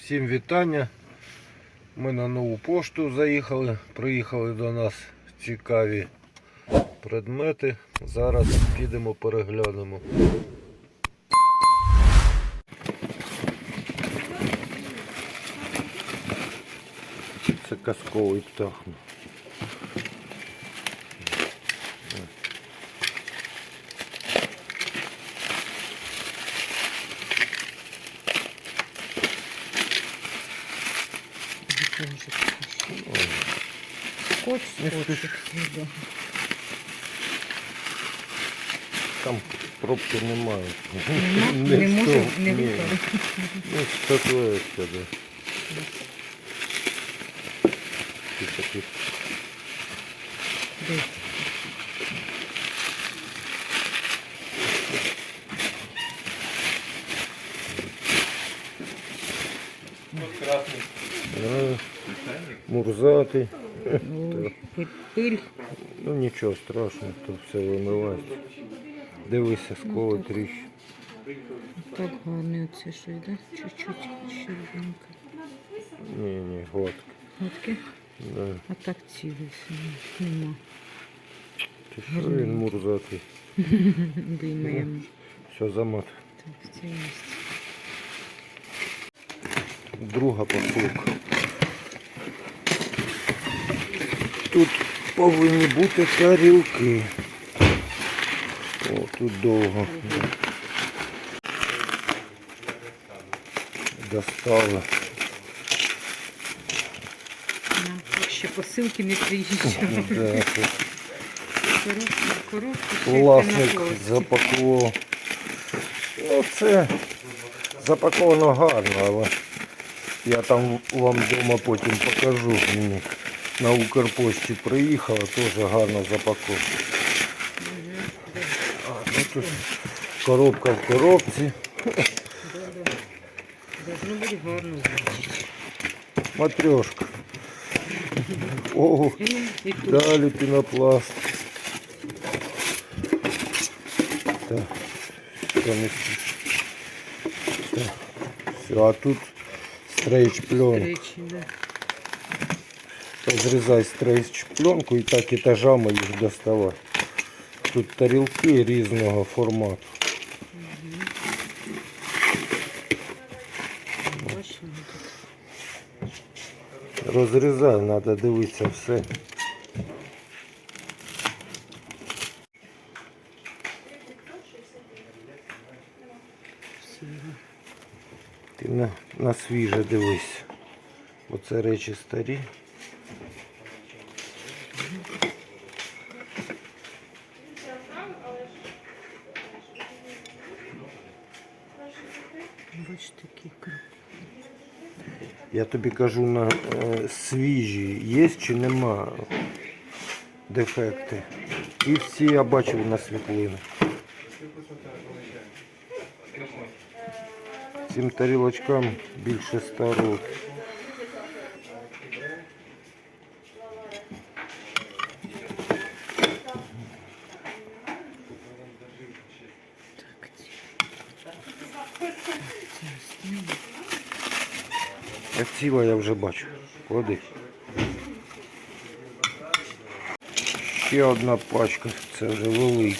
Всім вітання. Ми на нову пошту заїхали. Приїхали до нас цікаві предмети. Зараз підемо переглянемо. Це казковий птах. Скотч, Не скотч. спіши. Да. Там пробки немає. Нема? Не Не в можу, тому, не ні. випали. Ну, статуетка, да. Ті такі. Де? А, Мурзатий. Ой, пиль-. Ну нічого страшного, тут все вимивається. Дивися, сколи тріщ. Так гарний оце щось, да? Чуть-чуть щербинка. Ні, ні, гладко. Отаке? Да. А так цілий сьогодні. Нема. Ти що він мурзатий? Виймаємо. Все замат. Так, це є. Друга посилка. Тут повинні бути тарілки. О, тут довго. Достали. Нам ще посилки не приїжджали. Коробки, коробки. Власник запакував. Ну це запаковано гарно, але я там вам вдома потім покажу. Мені на Укрпошті приїхала, теж гарно запаковано. А, ну тут коробка в коробці. Должно бути гарно значить. Матрешка. О, І тут далі пінопласт. Так, все, не спіши. Так, все, а тут стрейч пленку. Разрезай. Стрейч пленку і так етажами їх доставай. Тут тарілки різного формату. Розрізай, треба дивитися все. Всі. Ти на, свіже дивись. Оце речі старі. Я тобі кажу на е, свіжі, є чи нема дефекти. І всі я бачив на світлинах. Цим тарілочкам більше ста років. А ціла я вже бачу. Клади. Ще одна пачка, це вже великі.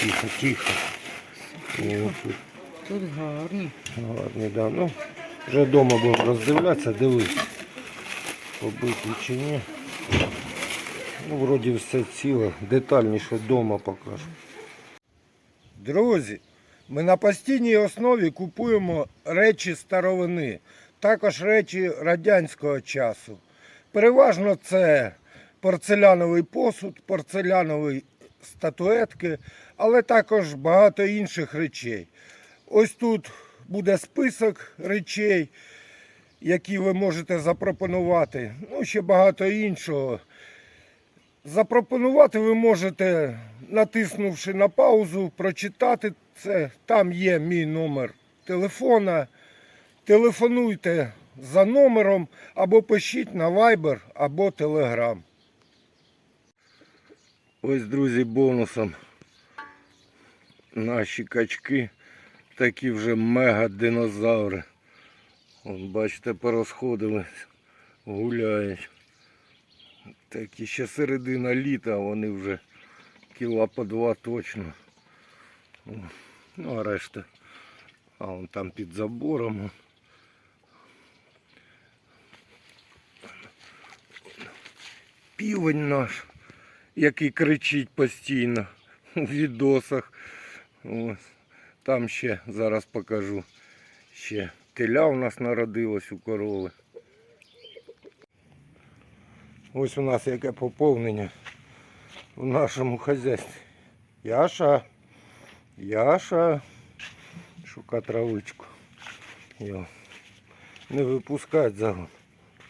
Тихо, тихо. Тут Тут гарні. гарні, да. Ну, вже вдома будемо роздивлятися, дивись. Побиті чи ні. Ну, вроді все ціле. Детальніше вдома покажу. Друзі, ми на постійній основі купуємо речі старовини, також речі радянського часу. Переважно це порцеляновий посуд, порцелянові статуетки, але також багато інших речей. Ось тут буде список речей, які ви можете запропонувати. Ну, ще багато іншого. Запропонувати ви можете, натиснувши на паузу, прочитати це. Там є мій номер телефона. Телефонуйте за номером або пишіть на Viber або Telegram. Ось, друзі, бонусом наші качки такі вже мега-динозаври. Вон, бачите, порозходились, гуляють. Такі ще середина літа, вони вже кіла по два точно. Ну а решта. А вон там під забором. Півень наш, який кричить постійно у відосах. Там ще зараз покажу. Ще теля у нас народилось у корови. Ось у нас яке поповнення в нашому хазяйстві. Яша. Яша. Шука травичку. Йо. Не випускать загон.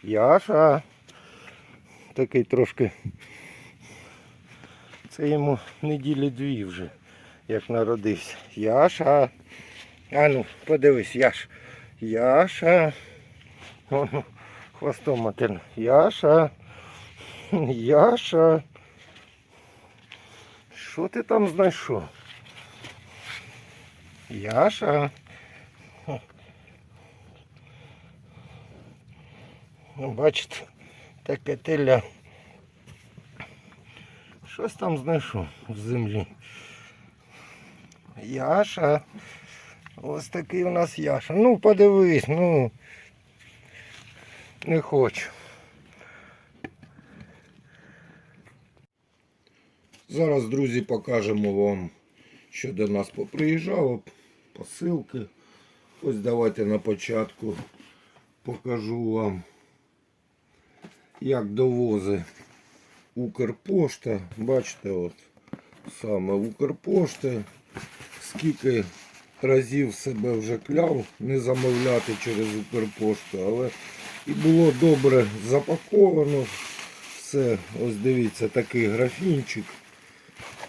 Яша. Такий трошки. Це йому неділі дві вже, як народився. Яша. А ну, подивись, Яш. Яша. Воно хвостом матерно. Яша. Яша. Що ти там знайшов? Яша. Ну, бачите, таке теля. Щось там знайшов в землі. Яша. Ось такий у нас Яша. Ну, подивись, ну. Не хочу. Зараз, друзі, покажемо вам, що до нас поприїжджало, посилки. Ось давайте на початку покажу вам, як довози Укрпошта. Бачите, от саме Укрпошта. Скільки разів себе вже кляв не замовляти через Укрпошту, але і було добре запаковано. Все, ось дивіться, такий графінчик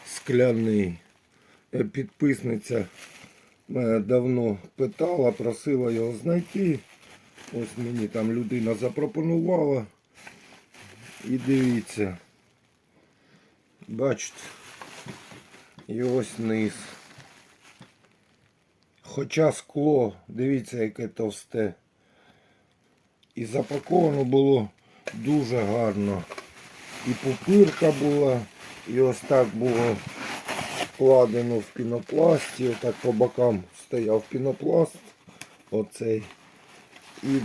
скляний. Е, Підписниця мене давно питала, просила його знайти. Ось мені там людина запропонувала. І дивіться. Бачите. І ось низ. Хоча скло, дивіться, яке товсте. І запаковано було дуже гарно. І пупирка була, і ось так було вкладено в пінопласті. Отак по бокам стояв пінопласт. Оцей. І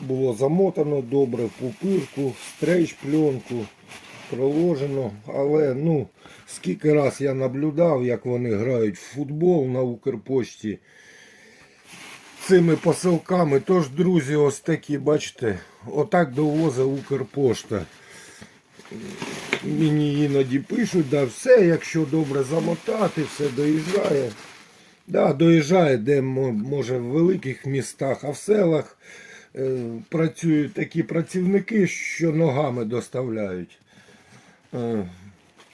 було замотано добре пупирку, стрейч пленку проложено. Але ну, скільки раз я наблюдав, як вони грають в футбол на Укрпошті цими посилками. Тож, друзі, ось такі, бачите, отак довозить Укрпошта. Мені іноді пишуть, да, все, якщо добре замотати, все доїжджає. Да, доїжджає, де може в великих містах, а в селах е, працюють такі працівники, що ногами доставляють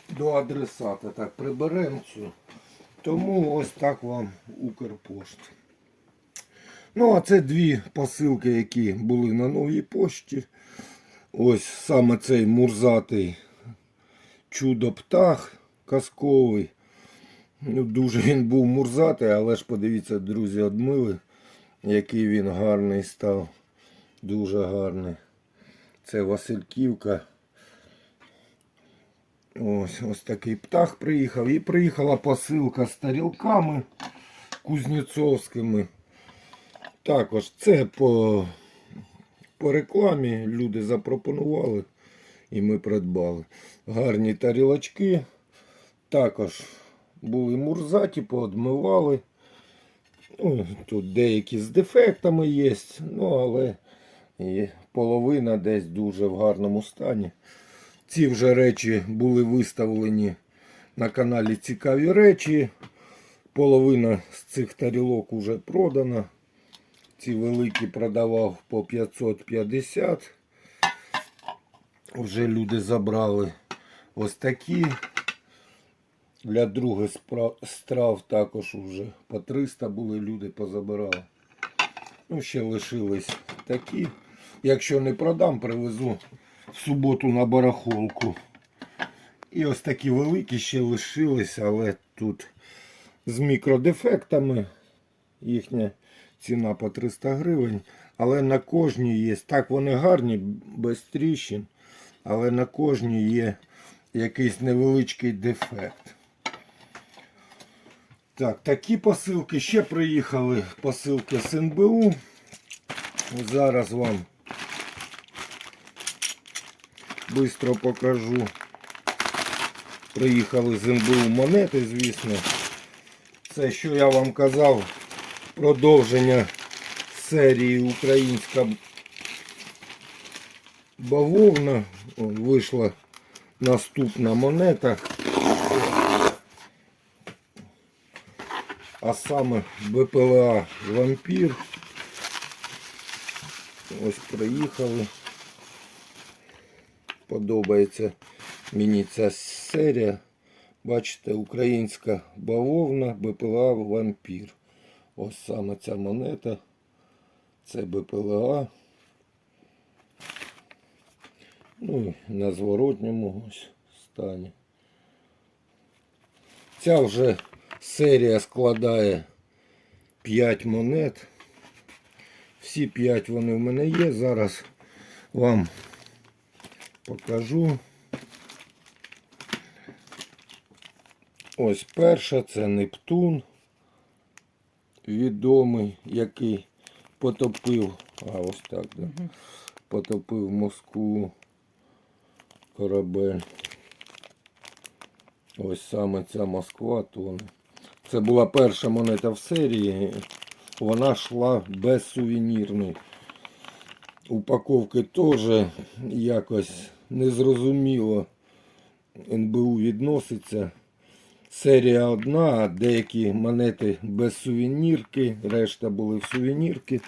до адресата. Так, приберемо цю. Тому ось так вам Укрпошт. Ну, а це дві посилки, які були на новій пошті. Ось саме цей мурзатий чудо-птах казковий. Ну, дуже він був мурзатий, але ж подивіться, друзі, одмили, який він гарний став. Дуже гарний. Це Васильківка. Ось ось такий птах приїхав. І приїхала посилка з тарілками кузнєцовськими. Також це по, по рекламі люди запропонували і ми придбали. Гарні тарілочки. Також були мурзаті, поодмивали. Ну, тут деякі з дефектами є, ну але є половина десь дуже в гарному стані. Ці вже речі були виставлені на каналі Цікаві речі. Половина з цих тарілок вже продана. Ці великі продавав по 550. Вже люди забрали ось такі. Для других страв також вже по 300 були, люди позабирали. Ну, ще лишились такі. Якщо не продам, привезу в суботу на барахолку. І ось такі великі ще лишились, але тут з мікродефектами. їхня ціна по 300 гривень. Але на кожній є. Так вони гарні, без тріщин, але на кожній є якийсь невеличкий дефект. Так, такі посилки. Ще приїхали посилки з НБУ. Зараз вам швидко покажу. Приїхали з НБУ монети, звісно. Це, що я вам казав, продовження серії Українська бавовна. О, Вийшла наступна монета. А саме БПЛА Вампір. Ось приїхали. Подобається мені ця серія. Бачите, українська бавовна, БПЛА Вампір. Ось саме ця монета. Це БПЛА. Ну і на зворотньому ось стані. Ця вже серія складає 5 монет. Всі 5 вони в мене є. Зараз вам покажу. Ось перша це Нептун. Відомий, який потопив, а ось так, да, потопив Москву корабель. Ось саме ця Москва тоне. Це була перша монета в серії. Вона йшла без сувенірної. Упаковки теж якось незрозуміло НБУ відноситься. Серія одна, а деякі монети без сувенірки, решта були в сувенірки.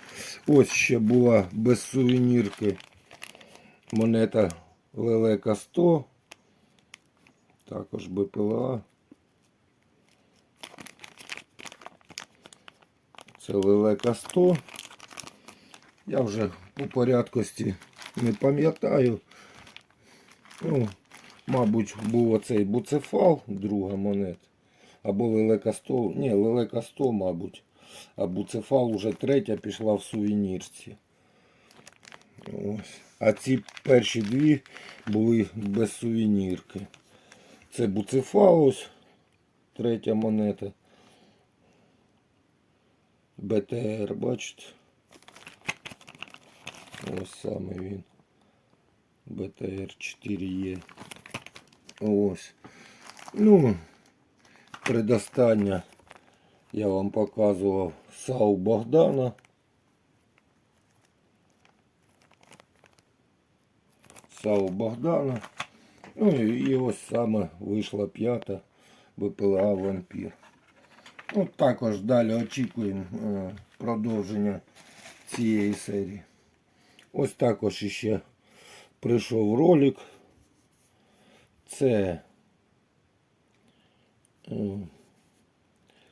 Ось ще була без сувенірки монета Лелека 100. Також БПЛА. Це Лелека 100. Я вже по порядкості не пам'ятаю. Ну, мабуть, був оцей буцефал, друга монета. Або Лелека 100. Ні, Лелека 100, мабуть. А буцефал уже третя пішла в сувенірці. Ось. А ці перші дві були без сувенірки. Це буцефал ось, третя монета. БТР, бачите? Ось саме він. БТР 4 є. Ось. Ну, предостання я вам показував САУ Богдана. САУ Богдана. Ну і ось саме вийшла п'ята БПЛА Вампір. Ну, також далі очікуємо е, продовження цієї серії. Ось також іще прийшов ролик. Це е,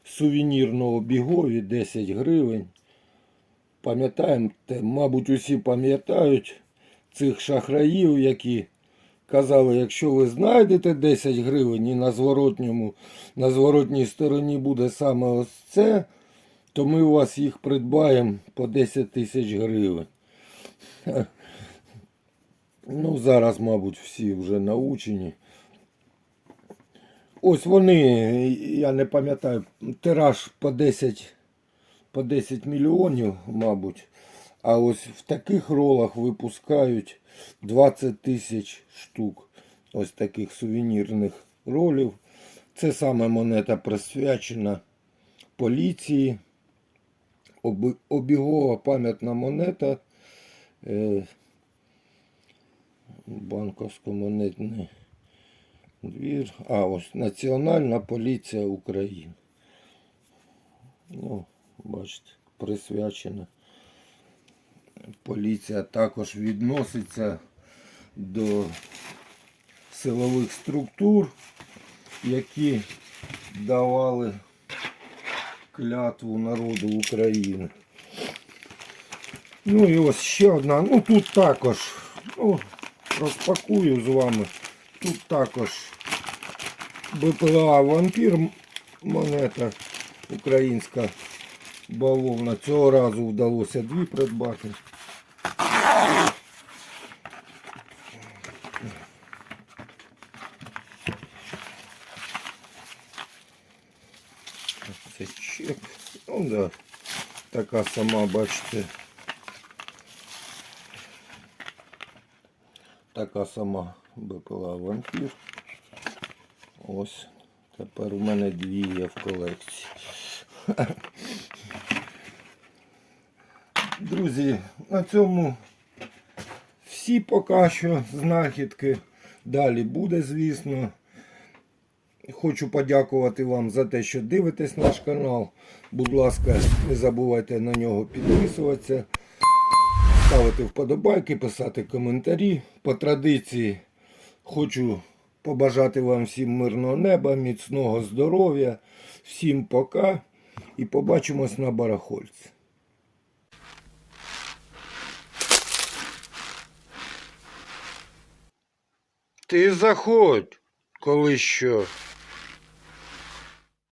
сувенірно-обігові 10 гривень. Пам'ятаємо, мабуть, усі пам'ятають цих шахраїв, які казали, якщо ви знайдете 10 гривень і на зворотньому, на зворотній стороні буде саме ось це, то ми у вас їх придбаємо по 10 тисяч гривень. Ну, зараз, мабуть, всі вже научені. Ось вони, я не пам'ятаю, тираж по 10, по 10 мільйонів, мабуть. А ось в таких ролах випускають 20 тисяч штук. Ось таких сувенірних ролів. Це саме монета присвячена поліції. Обігова пам'ятна монета. Е, Банковсько-монетний двір. А, ось Національна поліція України. Ну, бачите, присвячена. Поліція також відноситься до силових структур, які давали клятву народу України. Ну і ось ще одна. Ну тут також. Ну, розпакую з вами. Тут також БПЛА Вампір монета українська бавовна. Цього разу вдалося дві придбати. Це чек. Ну да. Така сама, бачите. Така сама БПЛА вампір. Ось. Тепер у мене дві є в колекції. Друзі, на цьому всі поки що знахідки. Далі буде, звісно. Хочу подякувати вам за те, що дивитесь наш канал. Будь ласка, не забувайте на нього підписуватися, ставити вподобайки, писати коментарі. По традиції хочу побажати вам всім мирного неба, міцного здоров'я. Всім пока і побачимось на барахольці. Ти заходь, коли що.